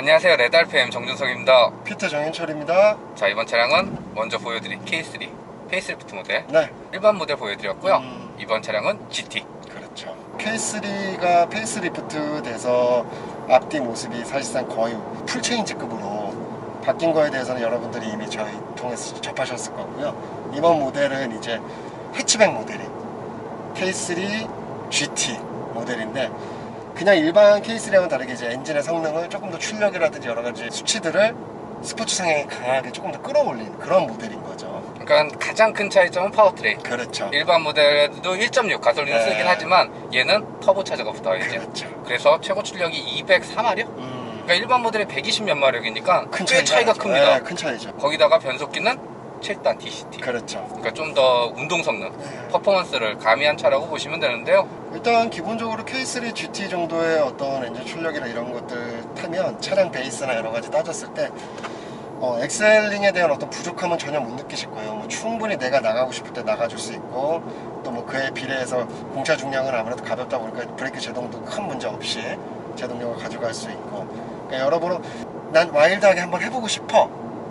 안녕하세요 레달팸 정준석입니다 피터 정인철입니다. 자 이번 차량은 먼저 보여드린 K3 페이스리프트 모델 네, 일반 모델 보여드렸고요 음. 이번 차량은 GT 그렇죠. K3가 페이스리프트 돼서 앞뒤 모습이 사실상 거의 풀체인지급으로 바뀐 거에 대해서는 여러분들이 이미 저희 통해서 접하셨을 거고요. 이번 모델은 이제 해치백 모델인 K3 GT 모델인데 그냥 일반 K3하고는 다르게 이제 엔진의 성능을 조금 더 출력이라든지 여러 가지 수치들을 스포츠 성향에 강하게 조금 더 끌어올린 그런 모델인 거죠. 그러니까 가장 큰 차이점은 파워트레인 그렇죠. 일반 모델에도 1.6 가솔린을 네. 쓰긴 하지만 얘는 터보 차저가 붙어야지 그렇죠. 그래서 최고 출력이 204마력? 음, 그러니까 일반 모델이 120몇 마력이니까 큰 꽤 차이가 나죠. 큽니다 네, 큰 차이죠. 거기다가 변속기는 7단 DCT 그렇죠. 그러니까 좀 더 운동 성능 네. 퍼포먼스를 가미한 차라고 보시면 되는데요 일단 기본적으로 K3 GT 정도의 어떤 엔진 출력이나 이런 것들 타면 차량 베이스나 여러 가지 따졌을 때 어, 엑셀링에 대한 어떤 부족함은 전혀 못 느끼실 거예요. 뭐 충분히 내가 나가고 싶을 때 나가줄 수 있고 또 뭐 그에 비례해서 공차 중량은 아무래도 가볍다 보니까 브레이크 제동도 큰 문제 없이 제동력을 가져갈 수 있고 그러니까 여러분은 난 와일드하게 한번 해보고 싶어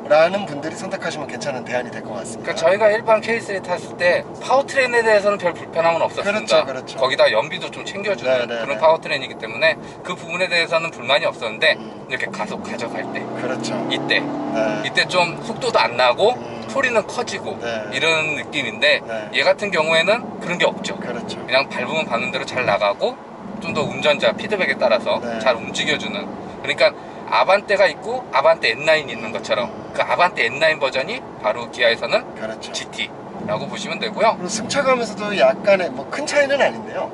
라는 분들이 선택하시면 괜찮은 대안이 될 것 같습니다. 그러니까 저희가 일반 K3 탔을 때 파워트레인에 대해서는 별 불편함은 없었습니다. 그렇죠, 그렇죠. 거기다 연비도 좀 챙겨주는 네, 네, 그런 네. 파워트레인이기 때문에 그 부분에 대해서는 불만이 없었는데 음. 이렇게 가속 가져갈 때 그렇죠. 이때 네. 이때 좀 속도도 안 나고 음. 소리는 커지고 네. 이런 느낌인데 네. 얘 같은 경우에는 그런 게 없죠. 그렇죠. 그냥 밟으면 밟는 대로 잘 나가고 좀 더 운전자 피드백에 따라서 네. 잘 움직여주는 그러니까 아반떼가 있고 아반떼 N9이 있는 것처럼 그 아반떼 N9 버전이 바로 기아에서는 그렇죠. GT라고 보시면 되고요. 그리고 승차감에서도 약간의 뭐 큰 차이는 아닌데요.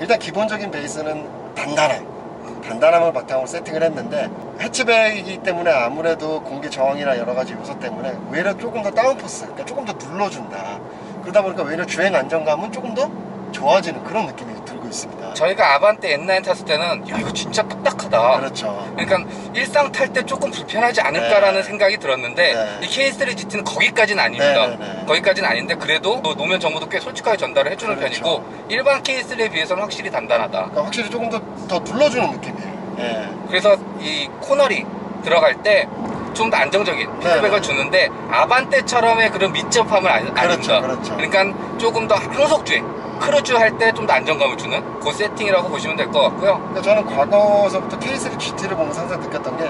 일단 기본적인 베이스는 단단함. 단단함을 바탕으로 세팅을 했는데 해치백이기 때문에 아무래도 공기 저항이나 여러 가지 요소 때문에 외려 조금 더 다운포스, 그러니까 조금 더 눌러준다. 그러다 보니까 외려 주행 안정감은 조금 더 좋아지는 그런 느낌이 들고 있습니다. 저희가 아반떼 N9 탔을 때는 야 이거 진짜 딱딱하다. 그렇죠. 그러니까 일상 탈 때 조금 불편하지 않을까라는 네. 생각이 들었는데 네. 이 K3 GT는 거기까지는 아닙니다. 네, 네, 네. 거기까지는 아닌데 그래도 또 노면 정보도 꽤 솔직하게 전달을 해주는 그렇죠. 편이고 일반 K3에 비해서는 확실히 단단하다. 그러니까 확실히 조금 더, 더 눌러주는 느낌이에요. 예. 그래서 이 코너링 들어갈 때 좀더 안정적인 피드백을 네. 주는데 아반떼처럼의 그런密접함을 안, 그렇죠, 아닙니다. 그렇죠. 그러니까 조금 더 항속주행, 크루즈 할 때 좀 더 안정감을 주는 그 세팅이라고 보시면 될 것 같고요. 그러니까 저는 과거서부터 K3 GT를 보면서 항상 느꼈던 게,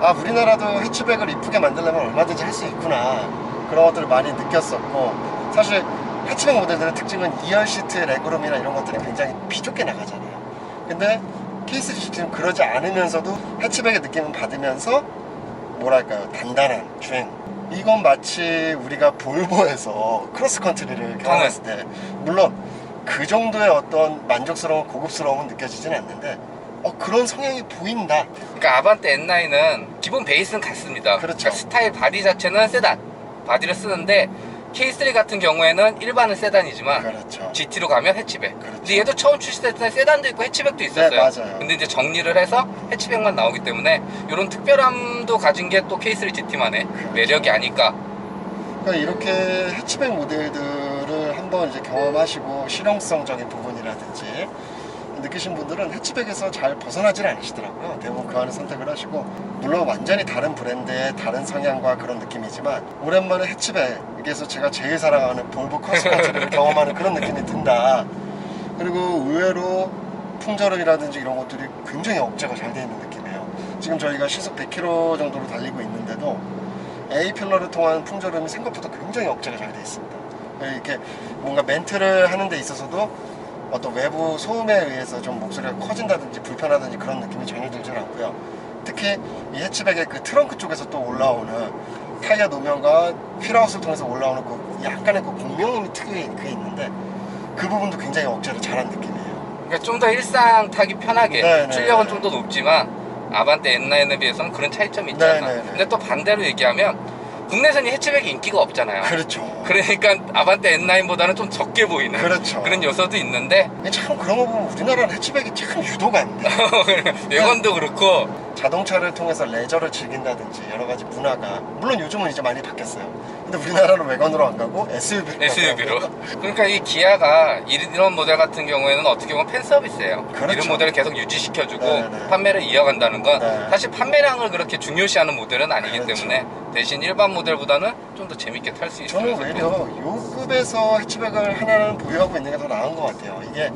아, 우리나라도 해치백을 이쁘게 만들려면 얼마든지 할 수 있구나. 그런 것들을 많이 느꼈었고, 사실 해치백 모델들의 특징은 2열 시트의 레그룸이나 이런 것들이 굉장히 비좁게 나가잖아요. 근데 K3 GT는 그러지 않으면서도 해치백의 느낌을 받으면서, 뭐랄까요, 단단한 주행. 이건 마치 우리가 볼보에서 크로스컨트리를 경험했을 때, 물론 그 정도의 어떤 만족스러운 고급스러움은 느껴지진 않는데 어 그런 성향이 보인다 그러니까 아반떼 N9은 기본 베이스는 같습니다. 그렇죠. 그러니까 스타일 바디 자체는 세단 바디를 쓰는데 K3 같은 경우에는 일반은 세단이지만 그렇죠 GT로 가면 해치백. 그렇죠. 근데 얘도 처음 출시될 때 세단도 있고 해치백도 있었어요. 네, 맞아요. 근데 이제 정리를 해서 해치백만 나오기 때문에 이런 특별함도 가진 게 또 K3 GT만의 그렇죠. 매력이 아닐까. 그러니까 이렇게 해치백 모델들을 한번 이제 경험하시고 실용성적인 부분이라든지 느끼신 분들은 해치백에서 잘 벗어나질 않으시더라고요 대부분 그 안에 선택을 하시고 물론 완전히 다른 브랜드의 다른 성향과 그런 느낌이지만 오랜만에 해치백에서 제가 제일 사랑하는 볼보 크로스컨트리를 경험하는 그런 느낌이 든다 그리고 의외로 풍절음이라든지 이런 것들이 굉장히 억제가 잘 되어 있는 느낌이에요. 지금 저희가 시속 100km 정도로 달리고 있는데도 A 필러를 통한 풍절음이 생각보다 굉장히 억제가 잘 되어 있습니다. 이렇게 뭔가 멘트를 하는 데 있어서도 어떤 외부 소음에 의해서 좀 목소리가 커진다든지 불편하든지 그런 느낌이 전혀 들지 않고요. 특히 이 해치백의 그 트렁크 쪽에서 또 올라오는 타이어 노면과 휠하우스를 통해서 올라오는 그 약간의 그 공명음이 특유의 그 있는데 그 부분도 굉장히 억제를 잘한 느낌이에요. 그러니까 좀 더 일상 타기 편하게 네, 네, 출력은 네. 좀더 높지만 아반떼 N9에 비해서는 그런 차이점이 있지 네, 않나. 네, 네. 근데 또 반대로 얘기하면 국내에서는 이 해치백이 인기가 없잖아요. 그렇죠. 그러니까 아반떼 N9보다는 좀 적게 보이는 그렇죠. 런 요소도 있는데 참 그런 거 보면 우리나라는 해치백이 참 유도가 안 돼. 외관도 그렇고 자동차를 통해서 레저를 즐긴다든지 여러 가지 문화가 물론 요즘은 이제 많이 바뀌었어요. 근데 우리나라는 외관으로 안 가고 SUV로 SUV로. 그러니까 이 기아가 이런 모델 같은 경우에는 어떻게 보면 팬 서비스예요. 그렇죠. 이런 모델을 계속 유지시켜주고 네, 네. 판매를 이어간다는 건 네. 사실 판매량을 그렇게 중요시하는 모델은 아니기 그렇죠. 때문에 대신 일반 모델보다는 좀 더 재밌게 탈 수 있어요. 저는 오히려 요 급에서 해치백을 하나는 보유하고 있는 게 더 나은 것 같아요. 이게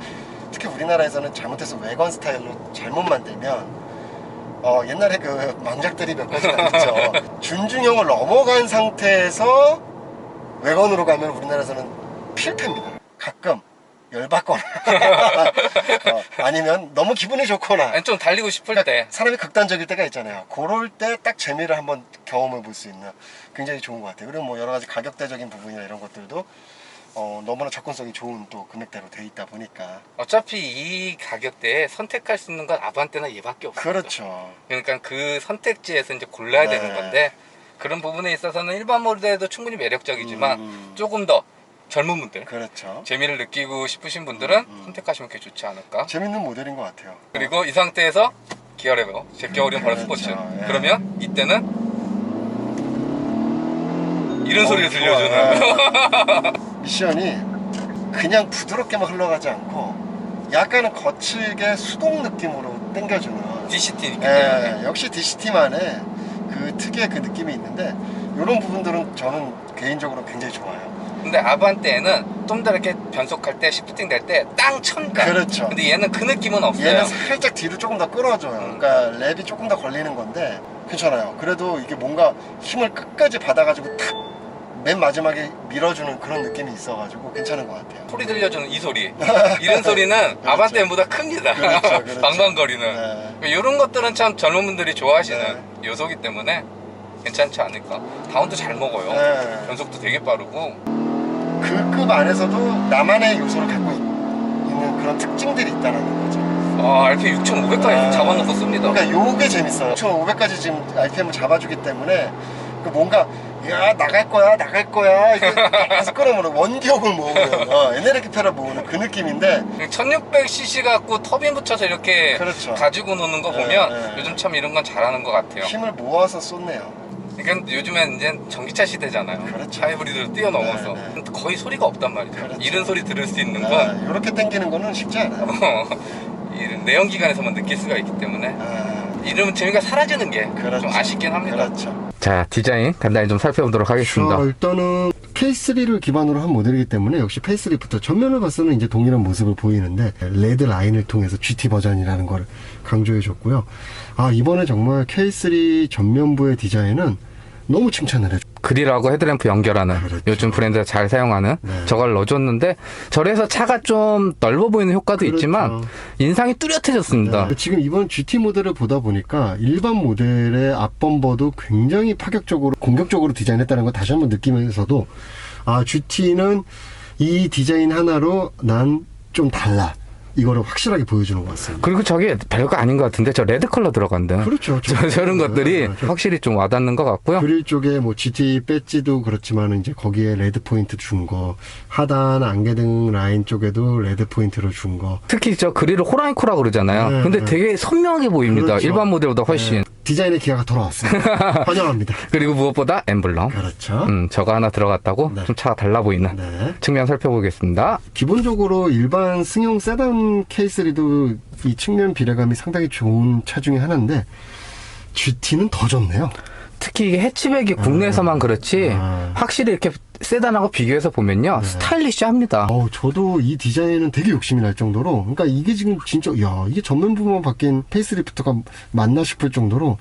특히 우리나라에서는 잘못해서 외관 스타일로 잘못 만들면 어, 옛날에 그 망작들이 몇 가지가 있죠. 준중형을 넘어간 상태에서 외관으로 가면 우리나라에서는 필패입니다. 가끔 열받거나 어, 아니면 너무 기분이 좋거나 아니, 좀 달리고 싶을 때 사람이 극단적일 때가 있잖아요. 그럴 때 딱 재미를 한번 경험해 볼 수 있는 굉장히 좋은 것 같아요. 그리고 뭐 여러 가지 가격대적인 부분이나 이런 것들도 어, 너무나 접근성이 좋은 또 금액대로 돼 있다 보니까 어차피 이 가격대에 선택할 수 있는 건 아반떼나 얘밖에 없어요. 그렇죠. 그러니까 그 선택지에서 이제 골라야 네. 되는 건데 그런 부분에 있어서는 일반 모델도 충분히 매력적이지만 음. 조금 더 젊은 분들 그렇죠. 재미를 느끼고 싶으신 분들은 음. 선택하시면 꽤 좋지 않을까. 재밌는 모델인 것 같아요. 그리고 이 상태에서 기어레버 제껴오리면 바로. 스포츠. 예. 그러면 이때는 이런 소리를 어, 들려주는. 미션이 그냥 부드럽게만 흘러가지 않고 약간은 거칠게 수동 느낌으로 당겨주는 DCT 느낌. 예, 역시 DCT만의 그 특유의 그 느낌이 있는데 이런 부분들은 저는 개인적으로 굉장히 좋아요. 근데 아반떼는 좀 더 이렇게 변속할 때 시프팅 될 때 땅 천다. 그렇죠. 근데 얘는 그 느낌은 없어요. 얘는 살짝 뒤로 조금 더 끌어줘요. 그러니까 랩이 조금 더 걸리는 건데 괜찮아요. 그래도 이게 뭔가 힘을 끝까지 받아가지고 탁 맨 마지막에 밀어주는 그런 느낌이 있어가지고 괜찮은 것 같아요. 소리 들려주는 이 소리. 이런 소리는 아반떼보다 큽니다. 그렇죠, 그렇죠. 방방거리는. 네. 이런 것들은 참 젊은 분들이 좋아하시는 네. 요소기 때문에 괜찮지 않을까. 다운도 잘 먹어요. 네. 변속도 되게 빠르고. 그 급 안에서도 나만의 요소를 갖고 있- 있는 그런 특징들이 있다는 거죠. 아, RPM 6,500까지 아. 잡아놓고 씁니다. 그러니까 요게 재밌어요. 1,500까지 지금 RPM을 잡아주기 때문에 그 뭔가 야 나갈 거야 나갈 거야 이게 계속 끌어모는 원기옥을 모으는 어, 에네르기페를 모으는 그 느낌인데 1600cc 갖고 터빈 붙여서 이렇게 그렇죠. 가지고 노는 거 네, 보면 네. 요즘 참 이런 건 잘하는 것 같아요. 힘을 모아서 쏟네요. 그러니까 요즘엔 이제 전기차 시대잖아요. 그렇죠. 하이브리드를 뛰어넘어서 네, 거의 소리가 없단 말이죠. 그렇죠. 이런 소리 들을 수 있는 건 아, 이렇게 당기는 거는 쉽지 않아요. 이 내연기관에서만 느낄 수가 있기 때문에 아, 이러면 재미가 사라지는 게 좀 그렇죠. 아쉽긴 합니다. 그렇죠. 자 디자인 간단히 좀 살펴보도록 하겠습니다. 자, 일단은 K3를 기반으로 한 모델이기 때문에 역시 페이스리프트 전면을 봤서는 이제 동일한 모습을 보이는데 레드 라인을 통해서 GT 버전이라는 걸 강조해 줬고요. 아 이번에 정말 K3 전면부의 디자인은 너무 칭찬을 해줘. 그릴하고 헤드램프 연결하는 그렇죠. 요즘 브랜드가 잘 사용하는 네. 저걸 넣어줬는데 저래서 차가 좀 넓어 보이는 효과도 그렇죠. 있지만 인상이 뚜렷해졌습니다. 네, 지금 이번 GT 모델을 보다 보니까 일반 모델의 앞범버도 굉장히 파격적으로 공격적으로 디자인했다는 걸 다시 한번 느끼면서도 아 GT는 이 디자인 하나로 난 좀 달라 이거를 확실하게 보여주는 것 같습니다. 그리고 저게 별거 아닌 것 같은데 저 레드 컬러 들어간다. 그렇죠. 저, 저런 것들이 네, 네. 확실히 좀 와닿는 것 같고요. 그릴 쪽에 뭐 GT 배지도 그렇지만 이제 거기에 레드 포인트 준 거, 하단 안개등 라인 쪽에도 레드 포인트를 준 거. 특히 저 그릴을 호랑이 코라 그러잖아요. 네, 근데 네. 되게 선명하게 보입니다. 그렇죠. 일반 모델보다 훨씬. 네, 디자인의 기회가 돌아왔습니다. 환영합니다. 그리고 무엇보다 엠블럼. 그렇죠. 음, 저거 하나 들어갔다고 네. 좀 차가 달라 보이는 네. 측면 살펴보겠습니다. 기본적으로 일반 승용 세단 K3도 이 측면 비례감이 상당히 좋은 차 중에 하나인데 GT는 더 좋네요. 특히 이게 해치백이 국내에서만 그렇지 아. 확실히 이렇게 세단하고 비교해서 보면요 네. 스타일리시합니다. 어우, 저도 이 디자인은 되게 욕심이 날 정도로, 그러니까 이게 지금 진짜, 야, 이게 전면 부분만 바뀐 페이스리프트가 맞나 싶을 정도로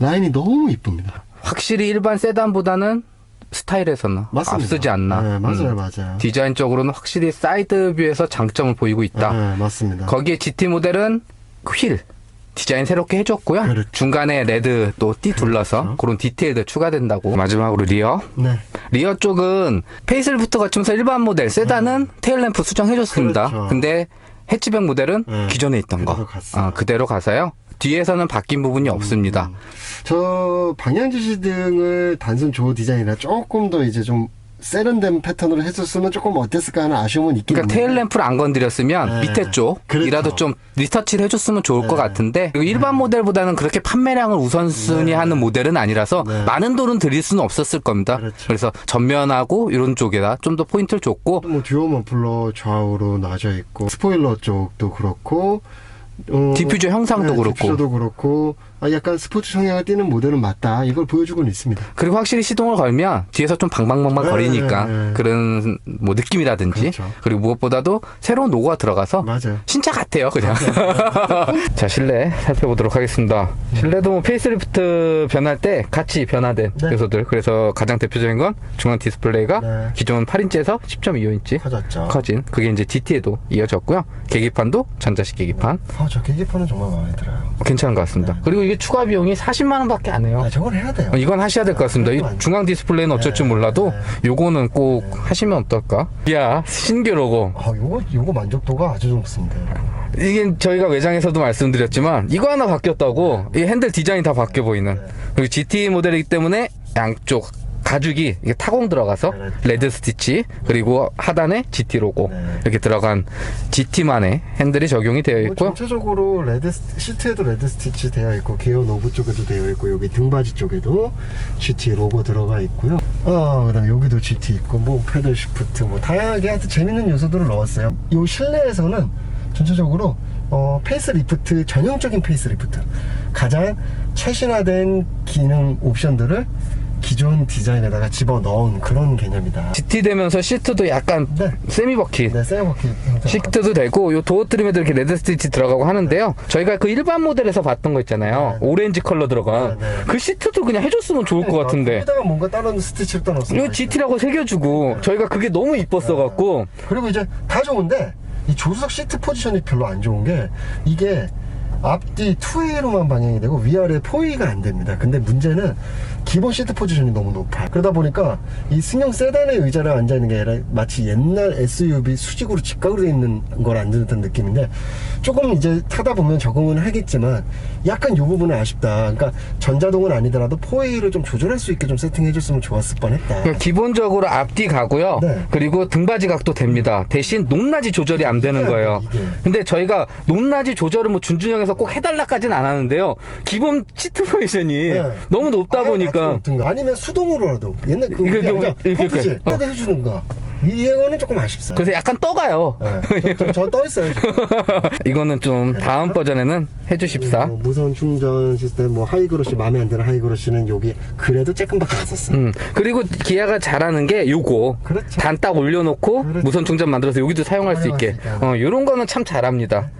라인이 너무 이쁩니다. 확실히 일반 세단보다는 스타일에서는 맞습니다. 앞서지 않나. 네, 맞아요, 음. 맞아요. 디자인적으로는 확실히 사이드 뷰에서 장점을 보이고 있다. 네, 맞습니다. 거기에 GT 모델은 휠 디자인 새롭게 해줬고요. 그렇죠. 중간에 레드 또 띠 둘러서 그렇죠. 그런 디테일도 추가된다고. 마지막으로 리어. 네. 리어 쪽은 페이스리프트 거치면서 일반 모델 세단은 테일램프 수정해줬습니다. 그렇죠. 근데 해치백 모델은 네, 기존에 있던 거. 아, 그대로 가서요. 뒤에서는 바뀐 부분이 없습니다. 저 방향 지시 등을 단순 조어 디자인이라 조금 더 이제 좀 세련된 패턴으로 해줬으면 조금 어땠을까 하는 아쉬움은 있긴 그러니까. 테일 램프를 안 건드렸으면 네. 밑에 쪽이라도 그렇죠. 좀 리터치를 해줬으면 좋을 것 네. 같은데 그리고 일반 모델보다는 그렇게 판매량을 우선순위하는 모델은 아니라서 네. 많은 돈은 들일 수는 없었을 겁니다. 그렇죠. 그래서 전면하고 이런 쪽에다 좀 더 포인트를 줬고 뭐 듀오 머플러 좌우로 나져 있고 스포일러 쪽도 그렇고 어, 디퓨저 형상도 그렇고. 디퓨저도 그렇고 아, 약간 스포츠 성향을 띠는 모델은 맞다 이걸 보여주고는 있습니다. 그리고 확실히 시동을 걸면 뒤에서 좀 방방방방 네, 거리니까 네, 네. 그런 뭐 느낌이라든지 그렇죠. 그리고 무엇보다도 새로운 로고가 들어가서 맞아요. 신차 같아요 그냥 자 실내 살펴보도록 하겠습니다 실내도 뭐 페이스리프트 변할 때 같이 변화된 네. 요소들 그래서 가장 대표적인 건 중앙 디스플레이가 네. 기존 8인치에서 10.25인치 커졌죠. 커진 그게 이제 DT에도 이어졌고요 계기판도 전자식 계기판 아, 저 계기판은 정말 마음에 들어요. 괜찮은 것 같습니다 네. 그리고 이게 추가 비용이 40만 원밖에 안 해요 아, 저건 해야 돼요. 어, 이건 하셔야 될 것 같습니다. 이 중앙 디스플레이는 어쩔 줄 네, 몰라도 네. 요거는 꼭 하시면 어떨까? 야 신규 로고. 아, 요거 요거 만족도가 아주 좋습니다. 이게 저희가 외장에서도 말씀드렸지만 이거 하나 바뀌었다고 이 핸들 디자인이 다 바뀌어 보이는 그리고 GT 모델이기 때문에 양쪽 가죽이 이게 타공 들어가서 그렇죠. 레드 스티치 그리고 하단에 GT 로고 네. 이렇게 들어간 GT만의 핸들이 적용이 되어 뭐 있고요. 전체적으로 레드 스- 시트에도 레드 스티치 되어 있고 기어 노브 쪽에도 되어 있고 여기 등받이 쪽에도 GT 로고 들어가 있고요. 아 그다음 여기도 GT 있고 뭐 패들 시프트 뭐 다양하게 하여튼 재밌는 요소들을 넣었어요. 이 실내에서는 전체적으로 어, 페이스 리프트 전형적인 페이스 리프트 가장 최신화된 기능 옵션들을 기존 디자인에다가 집어 넣은 그런 개념이다. GT 되면서 시트도 약간 네. 세미 버킷 네, 세어버킷 형태. 시트도 되고 요 도어 트림에도 이렇게 레드 스티치 들어가고 하는데요. 저희가 그 일반 모델에서 봤던 거 있잖아요. 네. 오렌지 컬러 들어간 네, 네. 그 시트도 그냥 해줬으면 좋을 것 같은데. 여기다가 뭔가 다른 스티치를 떠넣었어요. 이거 GT라고 새겨주고 저희가 그게 너무 이뻤어 갖고 그리고 이제 다 좋은데 이 조수석 시트 포지션이 별로 안 좋은 게 이게 앞뒤 2A로만 방향이 되고 위아래 포위가 안 됩니다. 근데 문제는 기본 시트 포지션이 너무 높아요. 그러다 보니까 이 승용 세단의 의자를 앉아 있는 게 아니라 마치 옛날 SUV 수직으로 직각으로 돼 있는 걸 앉은 듯한 느낌인데 조금 이제 타다 보면 적응은 하겠지만 약간 이 부분은 아쉽다. 그러니까 전자동은 아니더라도 포웨이를 좀 조절할 수 있게 좀 세팅해 줬으면 좋았을 뻔했다. 그러니까 기본적으로 앞뒤 가고요. 네. 그리고 등받이 각도 됩니다. 대신 높낮이 조절이 안 되는 안 거예요. 이게. 근데 저희가 높낮이 조절을 뭐 준준형에서 꼭 해달라까지는 안 하는데요. 기본 시트 포지션이 네. 너무 높다 아예 보니까 낮춰 놓든가. 아니면 수동으로라도 옛날 그 이렇게, 펌프질 이렇게. 때도 해주는가 이거는 조금 아쉽어요 그래서 약간 떠가요. 네. 저떠 있어요 지금. 이거는 좀 다음 버전에는 해주십사. 뭐 무선 충전 시스템 뭐 하이그로시 마음에 안 드는 하이그로시는 여기 그래도 조금밖에 안 썼어요 음, 그리고 기아가 잘하는 게 요거. 그렇죠. 단 딱 올려놓고 그렇죠. 무선 충전 만들어서 여기도 사용할 수 사용할 있게. 수 있게 어, 요런 거는 참 잘합니다.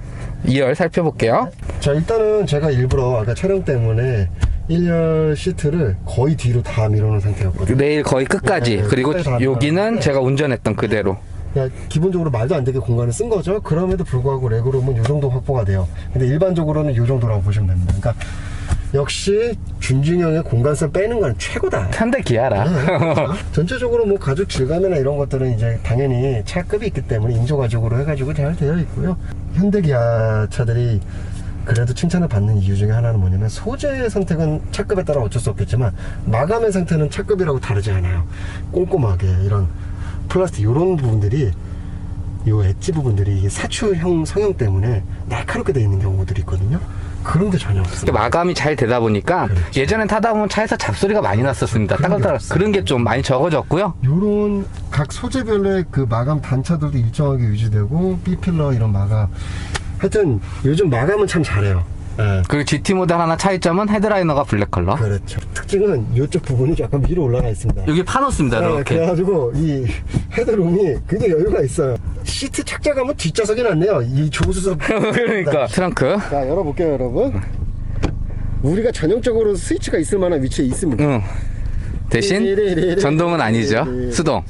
2열 살펴볼게요. 자 일단은 제가 일부러 아까 촬영 때문에 1열 시트를 거의 뒤로 다 밀어놓은 상태였거든요 내일 거의 끝까지. 네, 그리고 끝까지 다 여기는 네. 제가 운전했던 그대로. 그냥 기본적으로 말도 안 되게 공간을 쓴 거죠. 그럼에도 불구하고 레그룸은 이 정도 확보가 돼요. 근데 일반적으로는 이 정도라고 보시면 됩니다. 그러니까 역시 준중형의 공간성 빼는 건 최고다. 현대 기아라. 전체적으로 뭐 가죽 질감이나 이런 것들은 이제 당연히 차급이 있기 때문에 인조 가죽으로 해가지고 잘 되어 있고요. 현대 기아 차들이 그래도 칭찬을 받는 이유 중에 하나는 뭐냐면 소재 선택은 차급에 따라 어쩔 수 없겠지만 마감의 상태는 차급이라고 다르지 않아요. 꼼꼼하게 이런 플라스틱 이런 부분들이 요 엣지 부분들이 사출형 성형 때문에 날카롭게 되어 있는 경우들이 있거든요. 그런 게 전혀 없어요. 마감이 잘 되다 보니까 그렇죠. 예전엔 타다 보면 차에서 잡소리가 많이 났었습니다. 그런 게 따글따글 없어요. 그런 게 좀 많이 적어졌고요. 요런 각 소재별의 그 마감 단차들도 일정하게 유지되고 B필러 이런 마감 하여튼 요즘 마감은 참 잘해요 예. 그리고 GT 모델 하나 차이점은 헤드라이너가 블랙 컬러. 그렇죠 특징은 이쪽 부분이 약간 위로 올라가 있습니다 여기 파놓습니다. 예, 이렇게. 그래가지고 이 헤드룸이 굉장히 여유가 있어요 시트 착자감은 뒷좌석이 낫네요. 이 조수석. 그러니까. 트렁크. 자 열어볼게요 여러분. 우리가 전형적으로 스위치가 있을 만한 위치에 있습니다. 응. 대신 전동은 아니죠. 수동.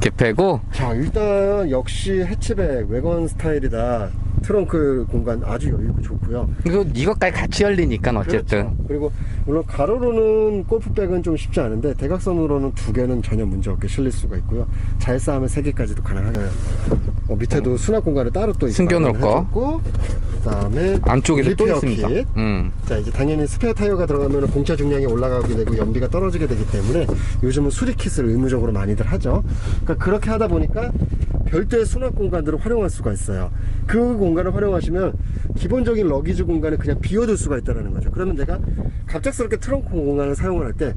개폐고. 자 일단 역시 해치백 외관 스타일이다 트렁크 공간 아주 여유 있고 좋고요 이거 이것까지 같이 열리니까 어쨌든. 그렇죠. 그리고 물론 가로로는 골프백은 좀 쉽지 않은데 대각선으로는 두 개는 전혀 문제 없게 실릴 수가 있고요 잘 쌓으면 세 개까지도 가능하고요 어, 밑에도 수납 공간을 따로 또 숨겨놓을 거. 고 그다음에 안쪽에도 또 있습니다. 킷. 음. 자 이제 당연히 스페어 타이어가 들어가면 공차 중량이 올라가게 되고 연비가 떨어지게 되기 때문에 요즘은 수리 킷을 의무적으로 많이들 하죠. 그러니까 그렇게 하다 보니까 별도의 수납 공간들을 활용할 수가 있어요. 그 공간을 활용하시면 기본적인 러기지 공간을 그냥 비워둘 수가 있다는 거죠. 그러면 내가 갑작스럽게 트렁크 공간을 사용을 할 때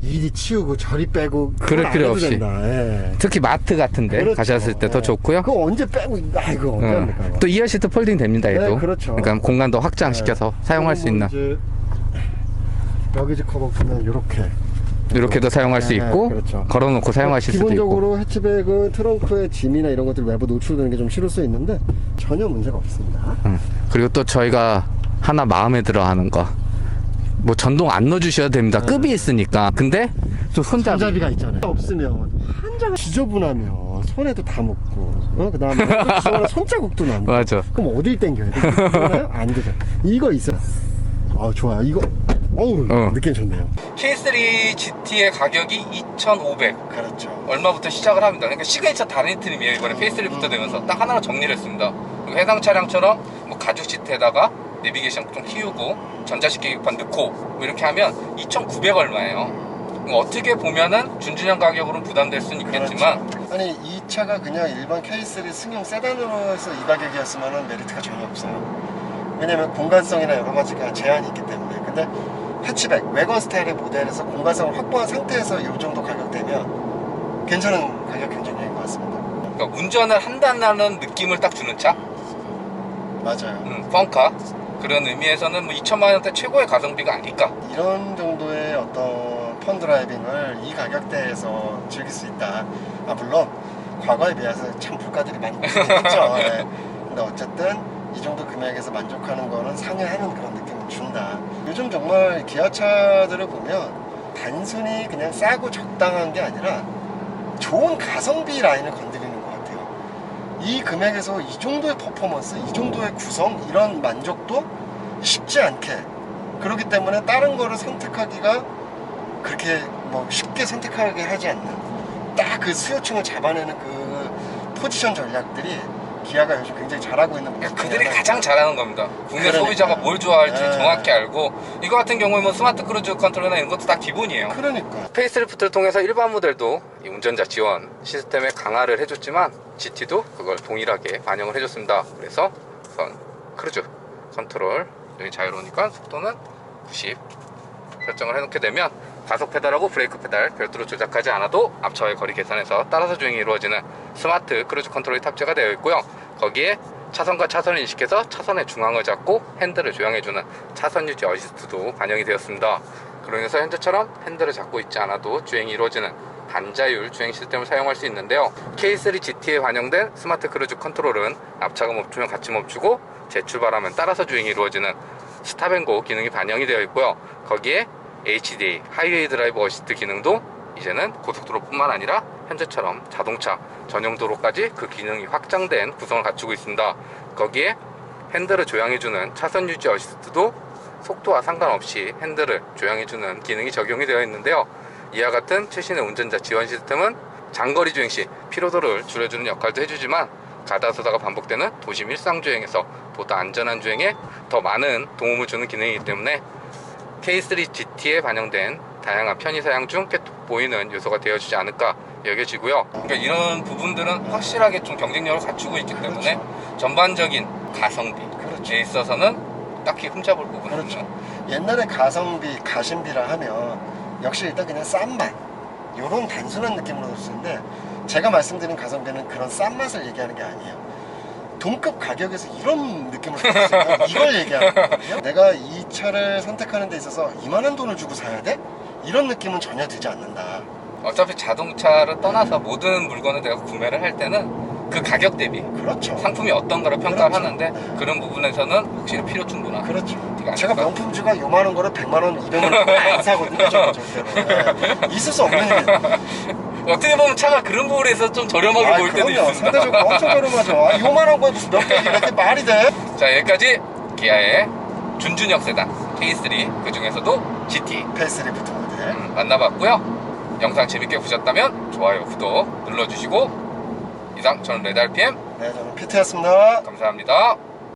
이리 치우고 저리 빼고 그럴 안 필요 없이. 예. 특히 마트 같은데 그렇죠. 가셨을 때더 예. 좋고요. 그거 언제 빼고 아이고? 어. 또 이어 시트 폴딩 됩니다. 얘도. 네, 그렇죠. 러니까 공간도 확장시켜서 사용할 수 있는 이제 러기지 커버 보면 이렇게 이렇게도 사용할 수 네, 있고 그렇죠. 걸어놓고 사용하실 수도 있고. 기본적으로 해치백은 트렁크에 짐이나 이런 것들 외부 노출되는 게 좀 싫을 수 있는데 전혀 문제가 없습니다. 음. 그리고 또 저희가 하나 마음에 들어 하는 거. 뭐 전동 안 넣어주셔도 됩니다. 급이 있으니까. 근데 또 손잡이. 손잡이가 있잖아요. 없으면 한장 지저분하면 손에도 다 묻고, 어? 그 다음에 손자국도 남고. 맞아. 그럼 어딜 땡겨야 돼? 안 되죠. 이거 있어. 아 좋아요. 이거 어우 어. 느낌 좋네요. K3 GT의 가격이 2,500. 그렇죠. 얼마부터 시작을 합니다. 그러니까 시그니처 다른 트림이에요. 이번에 페이스리프트 되면서 딱 하나로 정리를 했습니다. 그리고 해당 차량처럼 뭐 가죽 시트에다가 내비게이션 좀 키우고 전자식 계기판 넣고 뭐 이렇게 하면 2,900 얼마예요. 어떻게 보면은 준준형 가격으로는 부담될 수는 있겠지만 그렇죠. 아니 이 차가 그냥 일반 K3 승용 세단으로 해서 이 가격이었으면 메리트가 전혀 없어요. 왜냐면 공간성이나 여러 가지가 제한이 있기 때문에. 근데 해치백, 외관 스타일의 모델에서 공간성을 확보한 상태에서 이 정도 가격대면 괜찮은 가격 경쟁력인 것 같습니다. 그러니까 운전을 한다는 느낌을 딱 주는 차, 맞아요. 음, 펑카 그런 의미에서는 뭐 2천만 원대 최고의 가성비가 아닐까. 이런 정도의 어떤 펀 드라이빙을 이 가격대에서 즐길 수 있다. 아 물론 과거에 비해서 참 물가들이 많이 올랐죠. 예. 근데 어쨌든 이 정도 금액에서 만족하는 거는 상회하는 그런 느낌을 준다. 요즘 정말 기아차들을 보면 단순히 그냥 싸고 적당한 게 아니라 좋은 가성비 라인을 건드리는 것 같아요. 이 금액에서 이 정도의 퍼포먼스, 이 정도의 구성, 이런 만족도 쉽지 않게 그렇기 때문에 다른 거를 선택하기가 그렇게 뭐 쉽게 선택하게 하지 않는 딱 그 수요층을 잡아내는 그 포지션 전략들이 기아가 요즘 굉장히 잘하고 있는 모습 그들이. 가장 잘하는 겁니다. 국내 그러니까. 소비자가 뭘 좋아할지 네. 정확히 알고 이거 같은 경우에 뭐 스마트 크루즈 컨트롤이나 이런 것도 다 기본이에요. 그러니까 페이스리프트를 통해서 일반 모델도 이 운전자 지원 시스템에 강화를 해줬지만 GT도 그걸 동일하게 반영을 해줬습니다. 그래서 우선 크루즈 컨트롤 여기 자유로우니까 속도는 90 설정을 해놓게 되면 가속 페달하고 브레이크 페달 별도로 조작하지 않아도 앞차와의 거리 계산에서 따라서 주행이 이루어지는 스마트 크루즈 컨트롤이 탑재가 되어 있고요. 거기에 차선과 차선을 인식해서 차선의 중앙을 잡고 핸들을 조향해주는 차선 유지 어시스트도 반영이 되었습니다. 인해서 현재처럼 핸들을 잡고 있지 않아도 주행이 이루어지는 반자율 주행 시스템을 사용할 수 있는데요. K3 GT에 반영된 스마트 크루즈 컨트롤은 앞차가 멈추면 같이 멈추고 재출발하면 따라서 주행이 이루어지는 스탑앤고 기능이 반영이 되어 있고요. 거기에 HDA 하이웨이 드라이브 어시스트 기능도 이제는 고속도로뿐만 아니라 현재처럼 자동차 전용 도로까지 그 기능이 확장된 구성을 갖추고 있습니다. 거기에 핸들을 조향해주는 차선 유지 어시스트도 속도와 상관없이 핸들을 조향해주는 기능이 적용이 되어 있는데요. 이와 같은 최신의 운전자 지원 시스템은 장거리 주행 시 피로도를 줄여주는 역할도 해주지만 가다서다가 반복되는 도심 일상 주행에서 보다 안전한 주행에 더 많은 도움을 주는 기능이기 때문에 K3 GT에 반영된 다양한 편의 사양 중 깨톡 보이는 요소가 되어주지 않을까 여겨지고요. 그러니까 이런 부분들은 확실하게 좀 경쟁력을 갖추고 있기 때문에 전반적인 가성비에 그렇죠. 있어서는 딱히 흠잡을 부분은 그렇죠. 없는 옛날에 가성비, 가심비라 하면 역시 일단 그냥 싼 맛. 요런 단순한 느낌으로 들었는데 제가 말씀드린 가성비는 그런 싼 맛을 얘기하는 게 아니에요. 동급 가격에서 이런 느낌을 받았어요. 이걸 얘기하는 거거든요. 내가 이 차를 선택하는 데 있어서 이만한 돈을 주고 사야 돼? 이런 느낌은 전혀 들지 않는다. 어차피 자동차를 떠나서 모든 물건을 내가 구매를 할 때는 그 가격 대비 그렇죠. 상품이 어떤가를 평가를 그렇죠. 하는데 그런 부분에서는 확실히 필요 충분한 그렇죠. 제가 아닐까? 명품주가 요만한 거를 100만 원, 200만 원안 사거든요. 절대로. 네. 있을 수 없는 일이에요. 어떻게 보면 차가 그런 부분에서 좀 저렴하게 아, 보일 때도 그럼요. 있습니다. 상대적으로 엄청 저렴하죠. 아, 요만한 거에 무슨 몇개 이렇게 말이 돼? 자 여기까지 기아의 준준형 세단 K3 그 중에서도 GT 페이스리프트 만나봤고요. 영상 재밌게 보셨다면 좋아요, 구독 눌러주시고 이상 저는 레드 RPM 네, 저는 피트였습니다. 감사합니다.